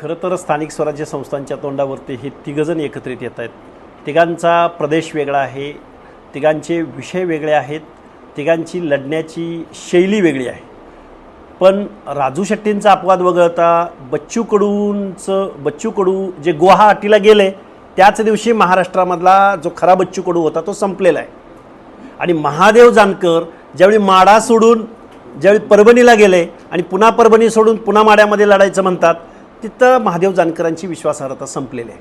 खरं तर स्थानिक स्वराज्य संस्थांच्या तोंडावरती हे तिघंजण एकत्रित येत आहेत. तिघांचा प्रदेश वेगळा आहे तिघांचे विषय वेगळे आहेत तिघांची लढण्याची शैली वेगळी आहे. पण राजू शेट्टींचा अपवाद वगळता बच्चू कडूंचं बच्चू कडू जे गुवाहाटीला गेले त्याच दिवशी महाराष्ट्रामधला जो खरा बच्चू कडू होता तो संपलेला आहे. आणि महादेव जानकर ज्यावेळी माडा सोडून ज्यावेळी परभणीला गेले आणि पुन्हा परभणी सोडून पुन्हा माड्यामध्ये लढायचं म्हणतात तिथं महादेव जानकरांची विश्वासार्हता संपलेली आहे.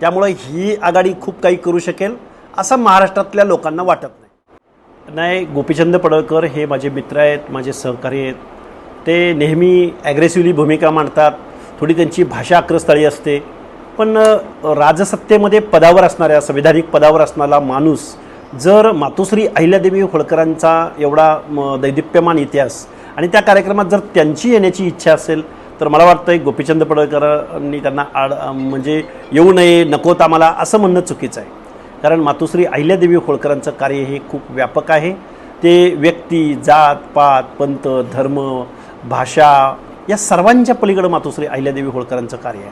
त्यामुळं ही आघाडी खूप काही करू शकेल असं महाराष्ट्रातल्या लोकांना वाटत नाही. नाही गोपीचंद पडळकर हे माझे मित्र आहेत माझे सहकारी आहेत. ते नेहमी ॲग्रेसिव्हली भूमिका मांडतात. थोडी त्यांची भाषा आक्रस्थळी असते. पण राजसत्तेमध्ये पदावर असणाऱ्या संविधानिक पदावर असणारा माणूस जर मातोश्री अहिल्यादेवी होळकरांचा एवढा म, दैदिप्यमान इतिहास आणि त्या कार्यक्रमात जर त्यांची येण्याची इच्छा असेल तर मला वाटतं गोपीचंद पडळकरांनी त्यांना आड म्हणजे येऊ नये नकोत आम्हाला असं म्हणणं चुकीचं आहे. कारण मातोश्री अहिल्यादेवी होळकरांचं कार्य हे खूप व्यापक आहे. ते व्यक्ती जात पात पंत धर्म भाषा या सर्वांच्या पलीकडं मातोश्री अहिल्यादेवी होळकरांचं कार्य आहे.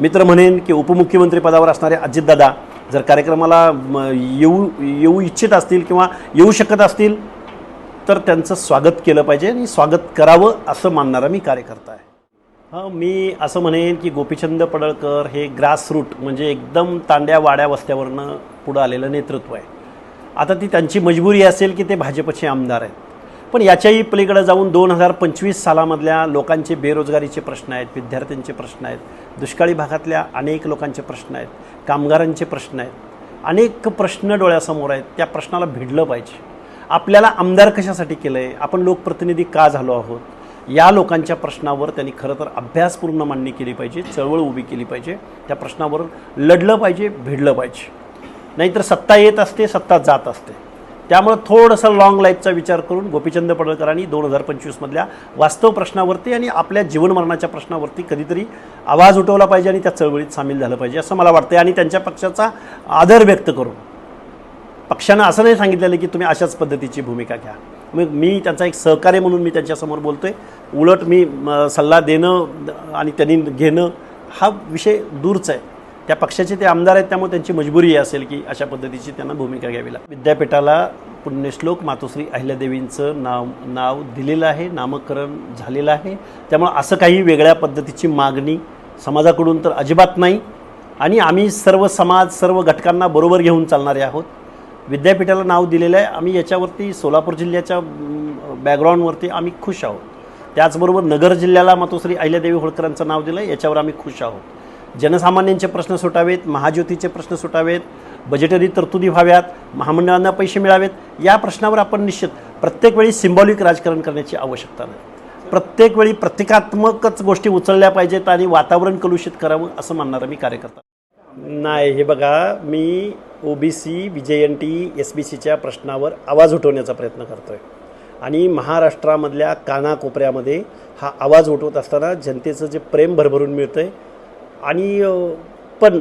मी तर म्हणेन की उपमुख्यमंत्री पदावर असणारे अजितदादा जर कार्यक्रमाला म, येऊ येऊ इच्छित असतील किंवा येऊ शकत असतील तर त्यांचं स्वागत केलं पाहिजे आणि स्वागत करावं असं मानणारा मी कार्यकर्ता आहे. हां मी असं म्हणेन की गोपीचंद पडळकर हे ग्रासरूट म्हणजे एकदम तांड्या वाड्या वस्त्यावरनं पुढं आलेलं नेतृत्व आहे. आता ती त्यांची मजबुरी असेल की ते भाजपचे आमदार आहेत. पण याच्याही पलीकडे जाऊन दोन हजार पंचवीस सालामधल्या लोकांचे बेरोजगारीचे प्रश्न आहेत विद्यार्थ्यांचे प्रश्न आहेत दुष्काळी भागातल्या अनेक लोकांचे प्रश्न आहेत कामगारांचे प्रश्न आहेत. अनेक प्रश्न डोळ्यासमोर आहेत त्या प्रश्नाला भिडलं पाहिजे. आपल्याला आमदार कशासाठी केलं आहे आपण लोकप्रतिनिधी का झालो आहोत? या लोकांच्या प्रश्नावर त्यांनी खरं तर अभ्यासपूर्ण मांडणी केली पाहिजे चळवळ उभी केली पाहिजे. त्या प्रश्नावर लढलं पाहिजे भिडलं पाहिजे. नाहीतर सत्ता येत असते सत्ता जात असते. त्यामुळं थोडंसं लाँग लाईफचा विचार करून गोपीचंद पडळकरांनी दोन हजार पंचवीसमधल्या वास्तव प्रश्नावरती आणि आपल्या जीवनमरणाच्या प्रश्नावरती कधीतरी आवाज उठवला पाहिजे आणि त्या चळवळीत सामील झालं पाहिजे असं मला वाटतं आणि त्यांच्या पक्षाचा आदर व्यक्त करून. पक्षानं असं नाही सांगितलेलं की तुम्ही अशाच पद्धतीची भूमिका घ्या. मग मी त्यांचा एक सहकार्य म्हणून मी त्यांच्यासमोर बोलतो आहे उलट मी सल्ला देणं आणि त्यांनी घेणं हा विषय दूरचा आहे. त्या पक्षाचे ते आमदार आहेत त्यामुळे त्यांची मजबुरी असेल की अशा पद्धतीची त्यांना भूमिका घ्यावी लागते. विद्यापीठाला पुण्यश्लोक मातोश्री अहिल्यादेवींचं नाव नाव दिलेलं आहे नामकरण झालेलं आहे. त्यामुळं असं काही वेगळ्या पद्धतीची मागणी समाजाकडून तर अजिबात नाही. आणि आम्ही सर्व समाज सर्व घटकांना बरोबर घेऊन चालणारे आहोत. विद्यापीठाला नाव दिलेलं आहे. आम्ही याच्यावरती सोलापूर जिल्ह्याच्या बॅकग्राऊंडवरती आम्ही खुश आहोत. त्याचबरोबर नगर जिल्ह्याला मातोश्री अहिल्यादेवी होळकरांचं नाव दिलं आहे याच्यावर आम्ही खुश आहोत. जनसामान्यांचे प्रश्न सुटावेत महाज्योतीचे प्रश्न सुटावेत बजेटरी तरतुदी व्हाव्यात महामंडळांना पैसे मिळावेत या प्रश्नावर आपण निश्चित प्रत्येक वेळी सिम्बॉलिक राजकारण करण्याची आवश्यकता नाही. प्रत्येक वेळी प्रतिकात्मकच गोष्टी उचलल्या पाहिजेत आणि वातावरण कलुषित करावं असं मानणारा मी कार्यकर्ता. नाही हे बघा मी ओ बी सी विजयंटी जे एन टी एस बी सीच्या प्रश्नावर आवाज उठवण्याचा प्रयत्न करतो आहे आणि महाराष्ट्रामधल्या कानाकोपऱ्यामध्ये हा आवाज उठवत असताना जनतेचं जे प्रेम भरभरून मिळतं आहे आणि पण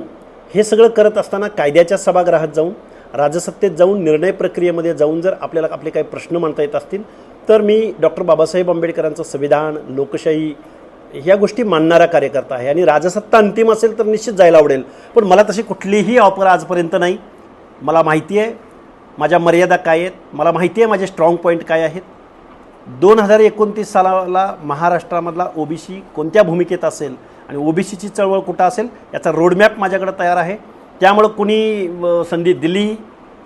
हे सगळं करत असताना कायद्याच्या सभागृहात जाऊन राजसत्तेत जाऊन निर्णय प्रक्रियेमध्ये जाऊन जर आपल्याला आपले काही प्रश्न मांडता येत असतील तर मी डॉक्टर बाबासाहेब आंबेडकरांचं संविधान लोकशाही ह्या गोष्टी मानणारा कार्यकर्ता आहे. आणि राजसत्ता अंतिम असेल तर निश्चित जायला आवडेल. पण मला तशी कुठलीही ऑफर आजपर्यंत नाही. मला माहिती आहे माझ्या मर्यादा काय आहेत मला माहिती आहे माझे स्ट्रॉंग पॉईंट काय आहेत. दोन हजार एकोणतीस सालाला महाराष्ट्रामधला ओबीसी कोणत्या भूमिकेत असेल आणि ओबीसीची चळवळ कुठं असेल याचा रोडमॅप माझ्याकडे तयार आहे. त्यामुळं कुणी संधी दिली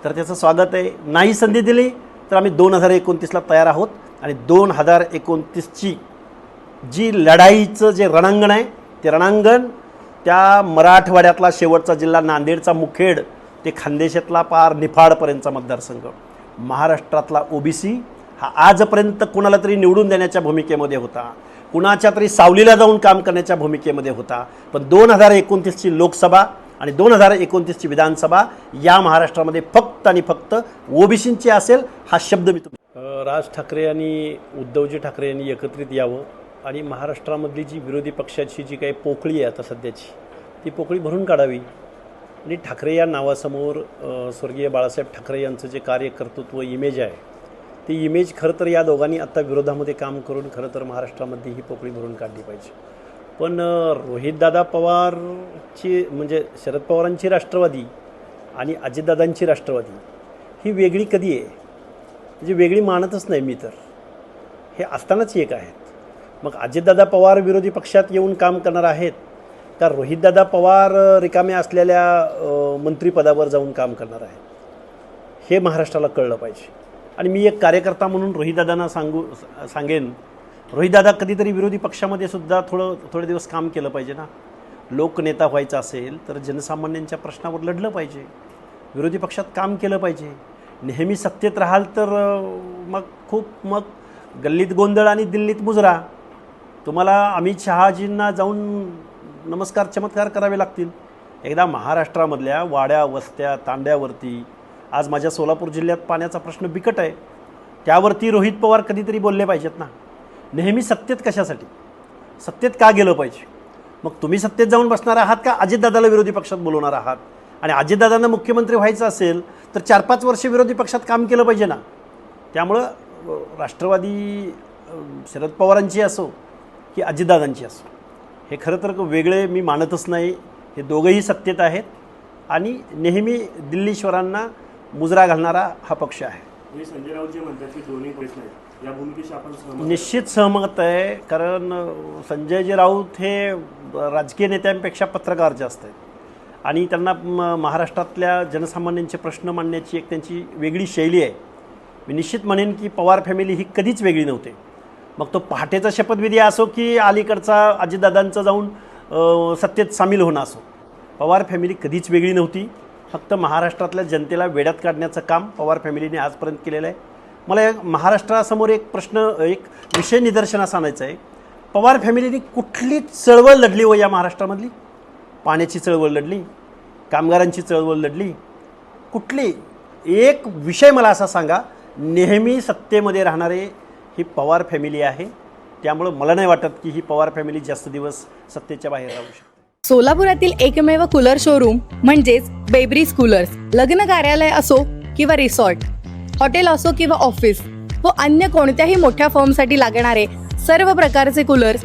तर त्याचं स्वागत आहे. नाही संधी दिली तर आम्ही दोन हजार एकोणतीसला तयार आहोत. आणि दोन हजार एकोणतीसची जी लढाईचं जे रणांगण आहे ते रणांगण त्या मराठवाड्यातला शेवटचा जिल्हा नांदेडचा मुखेड ते खानदेशातला पार निफाडपर्यंतचा मतदारसंघ. महाराष्ट्रातला ओबीसी हा आजपर्यंत कुणाला तरी निवडून देण्याच्या भूमिकेमध्ये होता. कुणाच्या तरी सावलीला जाऊन काम करण्याच्या भूमिकेमध्ये होता. पण दोन हजार एकोणतीसची लोकसभा आणि दोन हजार एकोणतीसची विधानसभा या महाराष्ट्रामध्ये फक्त आणि फक्त ओबीसींची असेल हा शब्द मी तुम्ही राज ठाकरे आणि उद्धवजी ठाकरे यांनी एकत्रित यावं. आणि महाराष्ट्रामधली जी विरोधी पक्षाची जी काही पोकळी आहे आता सध्याची ती पोकळी भरून काढावी. आणि ठाकरे या नावासमोर स्वर्गीय बाळासाहेब ठाकरे यांचं जे कार्यकर्तृत्व इमेज आहे ती इमेज खरं तर या दोघांनी आत्ता विरोधामध्ये काम करून खरं तर महाराष्ट्रामध्ये ही पोकळी भरून काढली पाहिजे. पण रोहितदादा पवारची म्हणजे शरद पवारांची राष्ट्रवादी आणि अजितदादांची राष्ट्रवादी ही वेगळी कधी आहे? म्हणजे वेगळी मानतच नाही मी तर. हे असतानाच एक आहेत. मग अजितदादा पवार विरोधी पक्षात येऊन काम करणार आहेत का रोहितदादा पवार रिकाम्या असलेल्या मंत्रीपदावर मंत्रिपदावर जाऊन काम करणार आहेत? हे महाराष्ट्राला कळलं पाहिजे. आणि मी एक कार्यकर्ता म्हणून रोहितदादांना सांगू सांगेन. रोहितदादा कधीतरी विरोधी पक्षामध्ये सुद्धा थोडं थोडे दिवस काम केलं पाहिजे ना. लोकनेता व्हायचा असेल तर जनसामान्यांच्या प्रश्नावर लढलं पाहिजे. विरोधी पक्षात काम केलं पाहिजे. नेहमी सत्तेत राहाल तर मग खूप मग गल्लीत गोंधळ आणि दिल्लीत मुजरा. तुम्हाला अमित शहाजींना जाऊन नमस्कार चमत्कार करावे लागतील. एकदा महाराष्ट्रामधल्या वाड्या वस्त्या तांड्यावरती आज माझ्या सोलापूर जिल्ह्यात पाण्याचा प्रश्न बिकट आहे. त्यावरती रोहित पवार कधीतरी बोलले पाहिजेत ना. नेहमी सत्तेत कशासाठी? सत्तेत का गेलं पाहिजे? मग तुम्ही सत्तेत जाऊन बसणार आहात का अजितदादाला विरोधी पक्षात बोलवणार आहात? आणि अजितदादांना मुख्यमंत्री व्हायचं असेल तर चार पाच वर्ष विरोधी पक्षात काम केलं पाहिजे ना. त्यामुळं राष्ट्रवादी शरद पवारांची असो की अजितदादांची असो. हे खरं तर वेगळे मी मानतच नाही. हे दोघंही सत्तेत आहेत आणि नेहमी दिल्लीश्वरांना मुजरा घालणारा हा पक्ष आहे? निश्चित सहमत आहे कारण संजयजी राऊत हे राजकीय नेत्यांपेक्षा पत्रकार जास्त आहेत. आणि त्यांना म- महाराष्ट्रातल्या जनसामान्यांचे प्रश्न मांडण्याची एक त्यांची वेगळी शैली आहे. मी निश्चित म्हणेन की पवार फॅमिली ही कधीच वेगळी नव्हती. मग तो पहाटेचा शपथविधी असो की अलीकडचा अजितदादांचा जाऊन सत्तेत सामील होणं असो. पवार फॅमिली कधीच वेगळी नव्हती. फक्त महाराष्ट्रातल्या जनतेला वेड्यात काढण्याचं काम पवार फॅमिलीने आजपर्यंत केलेलं आहे. मला या महाराष्ट्रासमोर एक प्रश्न एक विषय निदर्शनास आणायचा आहे. पवार फॅमिलीने कुठली चळवळ लढली हो या महाराष्ट्रामधली? पाण्याची चळवळ लढली कामगारांची चळवळ लढली. कुठली? एक विषय मला असा सांगा नेहमी सत्तेमध्ये राहणारे ही पवार फॅमिली आहे. त्यामुळं मला नाही वाटत की ही पवार फॅमिली जास्त दिवस सत्तेच्या बाहेर राहू शकते. सोलापुरातील एकमेव कूलर शोरूम म्हणजेच बेबरीज कूलर्स लग्न कार्यालय असो किंवा रिसॉर्ट हॉटेल असो किंवा ऑफिस व अन्य कोणत्याही मोठ्या फर्मसाठी लागणारे सर्व प्रकारचे कूलर्स